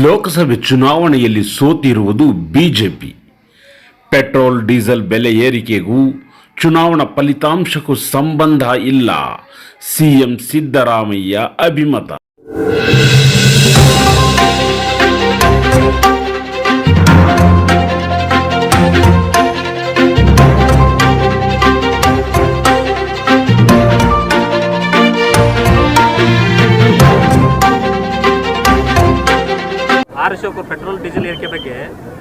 ಲೋಕಸಭೆ ಚುನಾವಣೆಯಲ್ಲಿ ಸೋತಿರುವುದು BJP. Petrol, diesel ಬೆಲೆ ಏರಿಕೆಗೂ ಚುನಾವಣಾ ಫಲಿತಾಂಶಕ್ಕೂ ಸಂಬಂಧ ಇಲ್ಲ. ಸಿಎಂ ಸಿದ್ದರಾಮಯ್ಯ ಅಭಿಮತ. ಆರ್ ಅಶೋಕ್ ಪೆಟ್ರೋಲ್, ಡೀಸೆಲ್ ಏರಿಕೆ ಬಗ್ಗೆ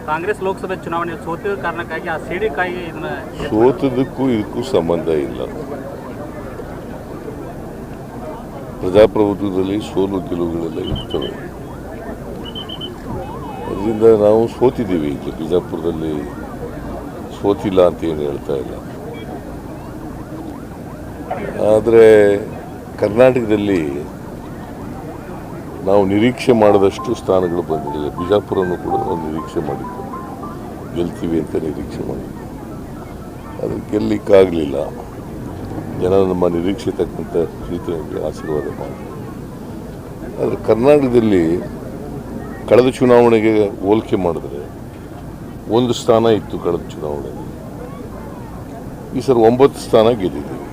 ಕಾಂಗ್ರೆಸ್ ಲೋಕಸಭೆ ಚುನಾವಣೆ ಸೋತಿದ ಕಾರಣಕ್ಕಾಗಿ ಆ ಸಿಡಿ ಕಾಯಿ ಇದನ್ನ ಸೋತದಕ್ಕೂ ಇದಕ್ಕೂ ಸಂಬಂಧ ಇಲ್ಲ. ಪ್ರಜಾಪ್ರಭುತ್ವದಲ್ಲಿ ಸೋಲು ಗೆಲುವುಗಳೆಲ್ಲ ಇರ್ತವೆ. ಅದರಿಂದ ನಾವು ಸೋತಿದ್ದೀವಿ ಈಗ ಬಿಜಾಪುರದಲ್ಲಿ. ಸೋತಿಲ್ಲ ಅಂತ ಏನು ಹೇಳ್ತಾ ಇಲ್ಲ. ಆದರೆ ಕರ್ನಾಟಕದಲ್ಲಿ ನಾವು ನಿರೀಕ್ಷೆ ಮಾಡದಷ್ಟು ಸ್ಥಾನಗಳು ಬಂದಿರಲಿಲ್ಲ ಬಿಜಾಪುರನ್ನು ಕೂಡ ನಾವು ನಿರೀಕ್ಷೆ ಮಾಡಿದ್ದು ಗೆಲ್ತೀವಿ ಅಂತ ನಿರೀಕ್ಷೆ ಮಾಡಿದ್ದೆ ಅದು ಗೆಲ್ಲಿಕ್ಕಾಗಲಿಲ್ಲ. ಜನ ನಮ್ಮ ನಿರೀಕ್ಷೆ ತಕ್ಕಂಥ ರೀತಿಯಲ್ಲಿ ಆಶೀರ್ವಾದ ಮಾಡಿ ಆದರೆ ಕರ್ನಾಟಕದಲ್ಲಿ ಕಳೆದ ಚುನಾವಣೆಗೆ ಹೋಲಿಕೆ ಮಾಡಿದ್ರೆ ಒಂದು ಸ್ಥಾನ ಇತ್ತು ಕಳೆದ ಚುನಾವಣೆಯಲ್ಲಿ. ಈ ಸರ್ ಒಂಬತ್ತು ಸ್ಥಾನ ಗೆದ್ದಿದ್ದೀವಿ.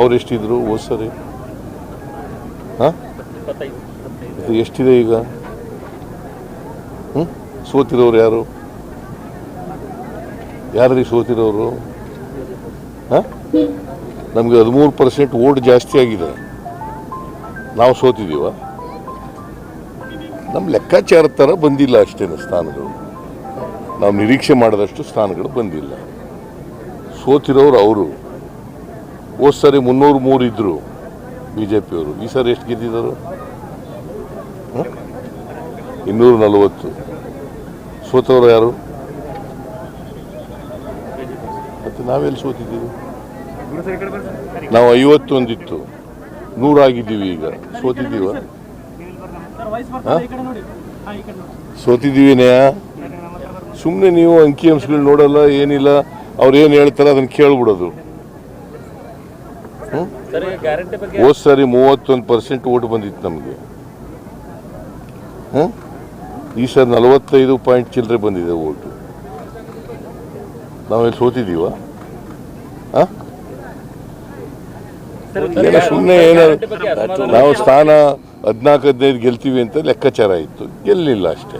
ಅವರೆಷ್ಟಿದ್ರು? ಹೋದ್ ಸರಿ. ಹಾಂ? ಎಷ್ಟಿದೆ ಈಗ? ಹ್ಞೂ ಸೋತಿರೋರು ಯಾರು? ಯಾರ್ರೀ ಸೋತಿರೋರು? ಹಾಂ? ನಮಗೆ ಹದಿಮೂರು ಪರ್ಸೆಂಟ್ ಓಟ್ ಜಾಸ್ತಿ ಆಗಿದೆ. ನಾವು ಸೋತಿದ್ದೀವ ನಮ್ಮ ಲೆಕ್ಕಾಚಾರದ ಥರ ಬಂದಿಲ್ಲ ಅಷ್ಟೇ ಸ್ಥಾನಗಳು. ನಾವು ನಿರೀಕ್ಷೆ ಮಾಡಿದಷ್ಟು ಸ್ಥಾನಗಳು ಬಂದಿಲ್ಲ. ಸೋತಿರೋರು ಅವರು. ಹೋದ್ ಸರಿ ಮುನ್ನೂರು ಮೂರು ಇದ್ದರು ಬಿ ಜೆ ಪಿಯವರು ಈ ಸರಿ ಎಷ್ಟು ಗೆದ್ದಿದ್ದಾರೆ? ಇನ್ನೂರ ನಲವತ್ತು. ಸೋತವರು ಯಾರು? ಮತ್ತೆ ನಾವೆಲ್ಲಿ ಸೋತಿದ್ದೀವಿ? ನಾವು ಐವತ್ತೊಂದಿತ್ತು ನೂರಾಗಿದ್ದೀವಿ ಈಗ. ಸೋತಿದ್ದೀವ? ಸೋತಿದ್ದೀವಿನೇ? ಸುಮ್ಮನೆ ನೀವು ಅಂಕಿ ಅಂಶಗಳು ನೋಡಲ್ಲ, ಏನಿಲ್ಲ. ಅವ್ರು ಏನು ಹೇಳ್ತಾರೆ ಅದನ್ನು ಕೇಳ್ಬಿಡೋದು ಸರ್ ಈಗ ಗ್ಯಾರಂಟಿ ಬಗ್ಗೆ ಹೋದ್ ಸರಿ ಮೂವತ್ತೊಂದು ಪರ್ಸೆಂಟ್ ಓಟ್ ಬಂದಿತ್ತು ನಮಗೆ. ಹ್ಮ್? ಈ ಸರಿ ನಲವತ್ತೈದು ಪಾಯಿಂಟ್ ಚಿಲ್ಲರೆ ಬಂದಿದೆ ಓಟು. ನಾವೆಲ್ಲಿ ಸೋತಿದ್ದೀವ? ಸುಮ್ಮನೆ ಏನೋ ಗ್ಯಾರಂಟಿ ಬಗ್ಗೆ ಅಸಮಾಧಾನ ನಾವು ಸ್ಥಾನ ಹದಿನಾಲ್ಕು ಹದಿನೈದು ಗೆಲ್ತೀವಿ ಅಂತ ಲೆಕ್ಕಾಚಾರ ಇತ್ತು. ಗೆಲ್ಲಿಲ್ಲ ಅಷ್ಟೇ.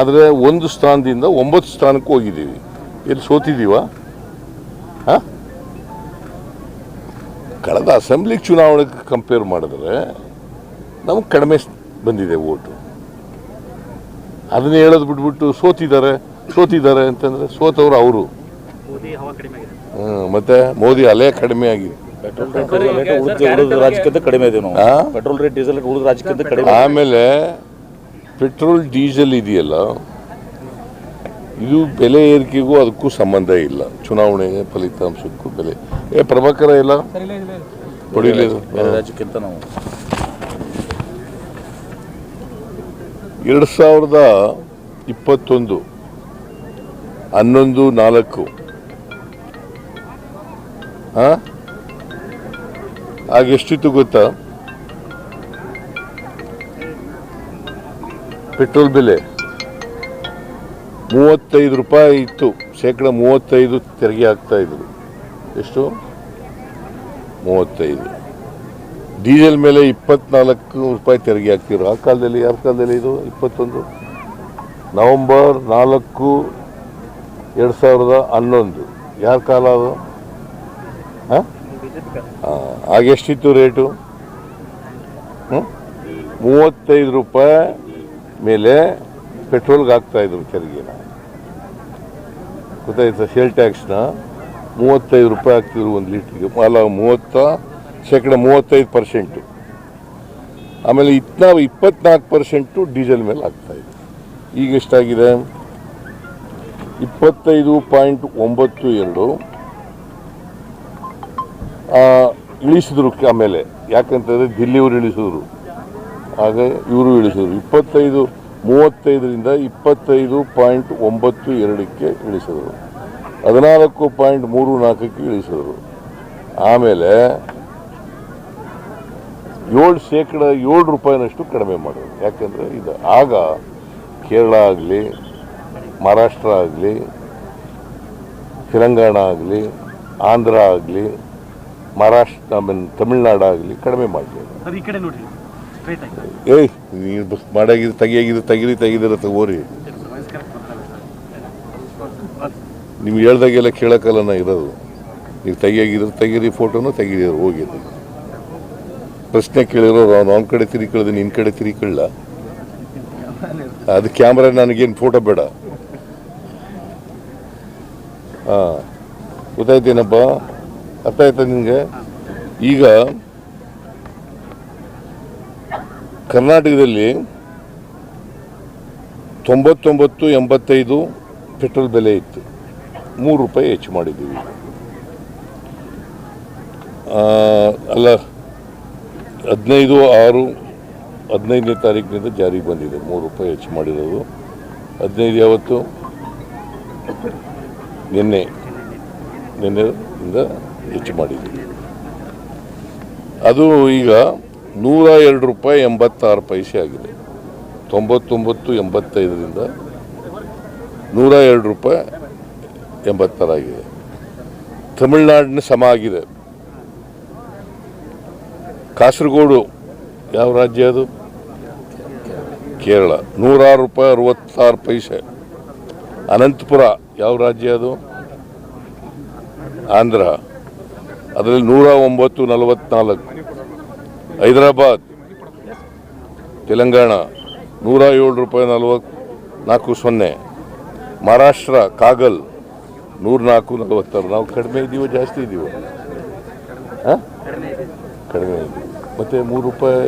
ಆದರೆ ಒಂದು ಸ್ಥಾನದಿಂದ ಒಂಬತ್ತು ಸ್ಥಾನಕ್ಕೆ ಹೋಗಿದ್ದೀವಿ. ಎಲ್ಲಿ ಸೋತಿದ್ದೀವ? ಕಳೆದ ಅಸೆಂಬ್ಲಿ ಚುನಾವಣೆಗೆ ಕಂಪೇರ್ ಮಾಡಿದ್ರೆ ನಮಗೆ ಕಡಿಮೆ ಬಂದಿದೆ ಓಟು. ಅದನ್ನ ಹೇಳೋದು ಬಿಟ್ಬಿಟ್ಟು ಸೋತಿದ್ದಾರೆ ಸೋತಿದ್ದಾರೆ ಅಂತಂದ್ರೆ ಸೋತವರು ಅವರು. ಮೋದಿ ಹವಾ ಕಡಿಮೆ ಆಗಿದೆ. ಮತ್ತೆ ಮೋದಿ ಅಲೆ ಕಡಿಮೆ ಆಗಿದೆ. ಕಡಿಮೆ ಆಮೇಲೆ ಪೆಟ್ರೋಲ್ ಡೀಸೆಲ್ ಇದೆಯಲ್ಲ ಇದು ಬೆಲೆ ಏರಿಕೆಗೂ ಅದಕ್ಕೂ ಸಂಬಂಧ ಇಲ್ಲ. ಚುನಾವಣೆ ಫಲಿತಾಂಶಕ್ಕೂ ಬೆಲೆ. ಏ ಪ್ರಭಾಕರ ಇಲ್ಲ? ರಾಜ್ಯಕ್ಕಿಂತ ನಾವು. ಎರಡು ಸಾವಿರದ ಇಪ್ಪತ್ತೊಂದು ಹನ್ನೊಂದು ನಾಲ್ಕು? ಆಗ ಎಷ್ಟಿತ್ತು ಗೊತ್ತಾ? ಪೆಟ್ರೋಲ್ ಬೆಲೆ. ಮೂವತ್ತೈದು ರೂಪಾಯಿ ಇತ್ತು. ಶೇಕಡ ಮೂವತ್ತೈದು ತೆರಿಗೆ ಹಾಕ್ತಾ ಇದ್ರು ಎಷ್ಟು? ಮೂವತ್ತೈದು. ಡೀಸೆಲ್ ಮೇಲೆ ಇಪ್ಪತ್ನಾಲ್ಕು ರೂಪಾಯಿ ತೆರಿಗೆ ಹಾಕ್ತಿದ್ರು. ಆ ಕಾಲದಲ್ಲಿ ಯಾವ ಕಾಲದಲ್ಲಿ ಇದು? ಇಪ್ಪತ್ತೊಂದು? ನವಂಬರ್ ನಾಲ್ಕು ಎರಡು ಸಾವಿರದ ಹನ್ನೊಂದು. ಯಾರ ಕಾಲ ಅದು? ಹಾಂ? ಎಷ್ಟಿತ್ತು ರೇಟು? ಮೂವತ್ತೈದು ರೂಪಾಯಿ ಮೇಲೆ ಪೆಟ್ರೋಲ್ಗೆ ಹಾಕ್ತಾ ಇದ್ರು ತೆರಿಗೆನ ಗೊತ್ತಾಯ್ತಾ? ಸೇಲ್ ಟ್ಯಾಕ್ಸ್ನ ಮೂವತ್ತೈದು ರೂಪಾಯಿ ಹಾಕ್ತಿದ್ರು ಒಂದು ಲೀಟ್ರಿಗೆ. ಅಲ್ಲ, ಮೂವತ್ತ, ಶೇಕಡ ಮೂವತ್ತೈದು ಪರ್ಸೆಂಟು ಆಮೇಲೆ ಇತ್ನಾ ಇಪ್ಪತ್ನಾಲ್ಕು ಪರ್ಸೆಂಟು ಡೀಸೆಲ್ ಮೇಲೆ ಆಗ್ತಾ ಇದೆ. ಈಗ ಎಷ್ಟಾಗಿದೆ? ಇಪ್ಪತ್ತೈದು ಪಾಯಿಂಟ್ ಒಂಬತ್ತು ಎರಡು. ಇಳಿಸಿದ್ರು ಆಮೇಲೆ. ಯಾಕಂತಂದರೆ ದಿಲ್ಲಿಯವರು ಇಳಿಸಿದ್ರು. ಹಾಗೆ ಇವರು ಇಳಿಸಿದ್ರು. ಇಪ್ಪತ್ತೈದು ಮೂವತ್ತೈದರಿಂದ ಇಪ್ಪತ್ತೈದು ಪಾಯಿಂಟ್ ಒಂಬತ್ತು ಎರಡಕ್ಕೆ ಇಳಿಸಿದರು. ಹದಿನಾಲ್ಕು ಪಾಯಿಂಟ್ ಮೂರು ನಾಲ್ಕಕ್ಕೆ ಇಳಿಸಿದರು. ಆಮೇಲೆ ಏಳು ಶೇಕಡ ಏಳು ರೂಪಾಯಿನಷ್ಟು ಕಡಿಮೆ ಮಾಡೋದು ಯಾಕೆಂದರೆ ಇದು ಆಗ ಕೇರಳ ಆಗಲಿ ಮಹಾರಾಷ್ಟ್ರ ಆಗಲಿ ತೆಲಂಗಾಣ ಆಗಲಿ ಆಂಧ್ರ ಆಗಲಿ ಮಹಾರಾಷ್ಟ್ರ ಐ ಮೀನ್ ತಮಿಳ್ನಾಡು ಆಗಲಿ ಕಡಿಮೆ ಸ್ಟ್ರೈಟ್ ಏಯ್ ನೀನು ಬಸ್ ಮಾಡಾಗಿದ್ದು ತೆಗಿಯಾಗಿದ್ದು ತೆಗಿರಿ, ತೆಗಿದಿರ ತಗೋರಿ ನೀವು ಹೇಳ್ದಾಗೆಲ್ಲ ಕೇಳೋಕ್ಕಲ್ಲ ನಾ ಇರೋದು. ನೀವು ತೆಗಿಯಾಗಿದ್ರೆ ತೆಗೀರಿ ಫೋಟೋನು, ತೆಗೀರಿ ಹೋಗಿದ್ದು ಪ್ರಶ್ನೆ ಕೇಳಿರೋರು, ಅವ್ನು ಅವ್ನ ಕಡೆ ತಿರುಗಿಕೊಳ್ಳೋದು ನಿನ್ನ ಕಡೆ ತಿರುಗಿಕೊಳ್ಳ ಅದು ಕ್ಯಾಮ್ರಾ ನನಗೇನು ಫೋಟೋ ಬೇಡ. ಹಾಂ, ಗೊತ್ತಾಯ್ತೇನಪ್ಪ? ಅರ್ಥ ಆಯ್ತಾ ನಿನಗೆ? ಈಗ ಕರ್ನಾಟಕದಲ್ಲಿ ತೊಂಬತ್ತೊಂಬತ್ತು ಎಂಬತ್ತೈದು ಪೆಟ್ರೋಲ್ ಬೆಲೆ ಇತ್ತು. ಮೂರು ರೂಪಾಯಿ ಹೆಚ್ಚು ಮಾಡಿದ್ದೀವಿ. ಅಲ್ಲ, ಹದಿನೈದು, ಆರು, ಹದಿನೈದನೇ ತಾರೀಕಿನಿಂದ ಜಾರಿಗೆ ಬಂದಿದೆ. ಮೂರು ರೂಪಾಯಿ ಹೆಚ್ಚು ಮಾಡಿರೋದು. ಹದಿನೈದು ಯಾವತ್ತು? ನಿನ್ನೆ. ನಿನ್ನೆಯಿಂದ ಹೆಚ್ಚು ಮಾಡಿದ್ದೀವಿ. ಅದು ಈಗ ನೂರ ಎರಡು ರೂಪಾಯಿ ಎಂಬತ್ತಾರು ಪೈಸೆ ಆಗಿದೆ. ತೊಂಬತ್ತೊಂಬತ್ತು, ಎಂಬತ್ತೈದರಿಂದ ನೂರ ಎರಡು ರೂಪಾಯಿ ಎಂಬತ್ತಾರಾಗಿದೆ ತಮಿಳ್ನಾಡಿನ ಸಮ ಆಗಿದೆ. ಕಾಸರಗೋಡು ಯಾವ ರಾಜ್ಯ ಅದು? ಕೇರಳ. ನೂರಾರು ರೂಪಾಯಿ ಅರವತ್ತಾರು ಪೈಸೆ. ಅನಂತಪುರ ಯಾವ ರಾಜ್ಯ ಅದು? ಆಂಧ್ರ. ಅದರಲ್ಲಿ ನೂರ ಒಂಬತ್ತು ನಲವತ್ನಾಲ್ಕು. ಹೈದರಾಬಾದ್, ತೆಲಂಗಾಣ, ನೂರ ಏಳು ರೂಪಾಯಿ ನಲವತ್ ನಾಲ್ಕು ಸೊನ್ನೆ, ಮಹಾರಾಷ್ಟ್ರ, ಕಾಗಲ್, ನೂರ ನಾಲ್ಕು ನಲವತ್ತಾರು. ನಾವು ಕಡಿಮೆ ಇದ್ದೀವೋ, ಜಾಸ್ತಿ ಇದ್ದೀವೋ? ಹಾಂ? ಕಡಿಮೆ ಇದ್ದೀವಿ. ಮತ್ತು ಮೂರು ರೂಪಾಯಿ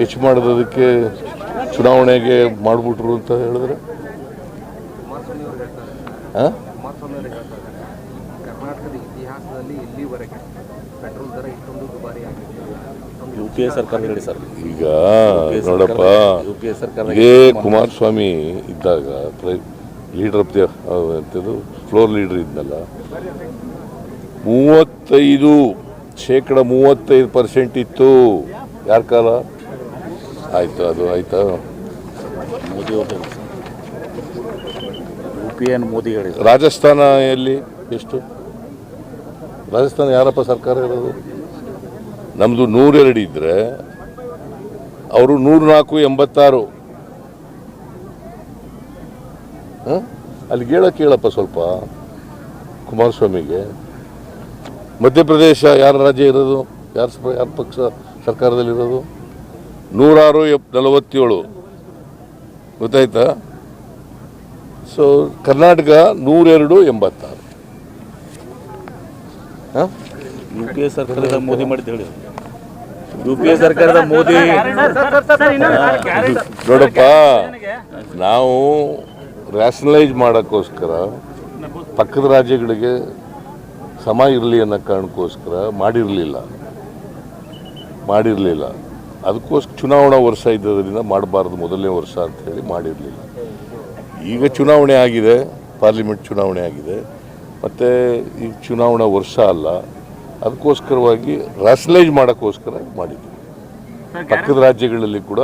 ಹೆಚ್ಚು ಮಾಡೋದಕ್ಕೆ ಚುನಾವಣೆಗೆ ಮಾಡಿಬಿಟ್ರು ಅಂತ ಹೇಳಿದ್ರೆ? ಹಾಂ? ಕರ್ನಾಟಕದ ಇತಿಹಾಸದಲ್ಲಿ ಇಲ್ಲಿವರೆಗೆ ಪೆಟ್ರೋಲ್ ದರ ಇಷ್ಟೊಂದು ದುಬಾರಿ ಆಗಿದೆ ಪಿ ಎ ಸರ್ಕಾರ ಹೇಳಿ ಸರ್. ಈಗ ನೋಡಪ್ಪ ಯು ಪಿ ಎ ಸರ್ಕಾರ ಇದೇ ಕುಮಾರಸ್ವಾಮಿ ಇದ್ದಾಗ leader of the floor leader ಇದ್ನಲ್ಲ ಮೂವತ್ತೈದು ಶೇಕಡ ಮೂವತ್ತೈದು ಪರ್ಸೆಂಟ್ ಇತ್ತು. ಯಾರ ಕಾಲ? ಆಯ್ತು ಅದು ಆಯ್ತಾ? Modi U P N Modi ಹೇಳಿ ರಾಜಸ್ಥಾನ ಎಲ್ಲಿ? ಎಷ್ಟು? ರಾಜಸ್ಥಾನ ಯಾರಪ್ಪ ಸರ್ಕಾರ ಇರೋದು? ನಮ್ಮದು ನೂರೆರಡು ಇದ್ದರೆ ಅವರು ನೂರು ನಾಲ್ಕು ಎಂಬತ್ತಾರು. ಹಾಂ? ಅಲ್ಲಿ ಹೇಳಕ್ಕೆ ಕೇಳಪ್ಪ ಸ್ವಲ್ಪ, ಕುಮಾರಸ್ವಾಮಿಗೆ. ಮಧ್ಯಪ್ರದೇಶ ಯಾರ ರಾಜ್ಯ ಇರೋದು? ಯಾರ ಯಾರ ಪಕ್ಷ ಸರ್ಕಾರದಲ್ಲಿರೋದು? ನೂರಾರು ಎಪ್, ನಲವತ್ತೇಳು. ಗೊತ್ತಾಯ್ತಾ? ಸೊ ಕರ್ನಾಟಕ ನೂರೆರಡು ಎಂಬತ್ತಾರು. ಹಾಂ? ಯು ಪಿ ಎ ಸರ್ಕಾರದ ಮೋದಿ ಮಾಡಿದ್ದು ಹೇಳಿ. ಯು ಪಿ ಎ ಸರ್ಕಾರದ ಮೋದಿ ನೋಡಪ್ಪ, ನಾವು ರ್ಯಾಷನಲೈಸ್ ಮಾಡೋಕ್ಕೋಸ್ಕರ, ಪಕ್ಕದ ರಾಜ್ಯಗಳಿಗೆ ಸಮ ಇರಲಿ ಅನ್ನೋ ಕಾರಣಕ್ಕೋಸ್ಕರ ಮಾಡಿರಲಿಲ್ಲ. ಮಾಡಿರಲಿಲ್ಲ. ಅದಕ್ಕೋಸ್ಕರ ಚುನಾವಣಾ ವರ್ಷ ಇದ್ದದರಿಂದ ಮಾಡಬಾರ್ದು ಮೊದಲನೇ ವರ್ಷ ಅಂಥೇಳಿ ಮಾಡಿರಲಿಲ್ಲ. ಈಗ ಚುನಾವಣೆ ಆಗಿದೆ, ಪಾರ್ಲಿಮೆಂಟ್ ಚುನಾವಣೆ ಆಗಿದೆ. ಮತ್ತು ಈಗ ಚುನಾವಣಾ ವರ್ಷ ಅಲ್ಲ ಅದಕ್ಕೋಸ್ಕರವಾಗಿ ರಾಷನಲೈಸ್ ಮಾಡೋಕ್ಕೋಸ್ಕರ ಮಾಡಿದ್ವಿ ಪಕ್ಕದ ರಾಜ್ಯಗಳಲ್ಲಿ ಕೂಡ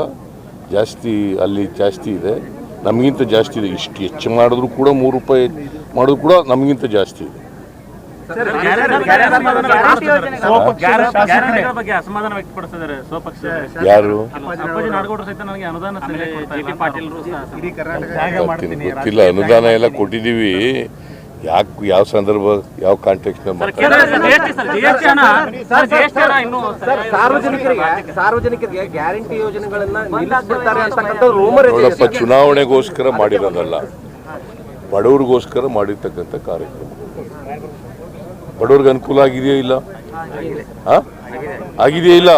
ಜಾಸ್ತಿ ಅಲ್ಲಿ ಜಾಸ್ತಿ ಇದೆ ನಮಗಿಂತ ಜಾಸ್ತಿ ಇದೆ ಇಷ್ಟು ಹೆಚ್ಚು ಮಾಡಿದ್ರು ಕೂಡ ಮೂರು ರೂಪಾಯಿ ಮಾಡಿದ್ರು ಕೂಡ ನಮಗಿಂತ ಜಾಸ್ತಿ ಇದೆ ಯಾರು ಗೊತ್ತಿಲ್ಲ ಅನುದಾನ ಎಲ್ಲ ಕೊಟ್ಟಿದ್ದೀವಿ ಯಾಕೆ ಯಾವ ಸಂದರ್ಭ ಯಾವ ಕಾಂಟೆಕ್ಸ್ಟ್ ಸಾರ್ವಜನಿಕರಿಗೆ ಸಾರ್ವಜನಿಕರಿಗೆ ಗ್ಯಾರಂಟಿ ಯೋಜನೆಗಳನ್ನ ನಿಲ್ಲಿಸ್ಬಿಡ್ತಾರೆ ರೂಮರ್ ನೋಡಪ್ಪ ಚುನಾವಣೆಗೋಸ್ಕರ ಮಾಡಿರೋದಲ್ಲ. ಬಡವ್ರಿಗೋಸ್ಕರ ಮಾಡಿರ್ತಕ್ಕಂಥ ಕಾರ್ಯಕ್ರಮ. ಬಡವ್ರಿಗೆ ಅನುಕೂಲ ಆಗಿದೆಯೋ ಇಲ್ಲ? ಆಗಿದೆಯಾ ಇಲ್ಲ?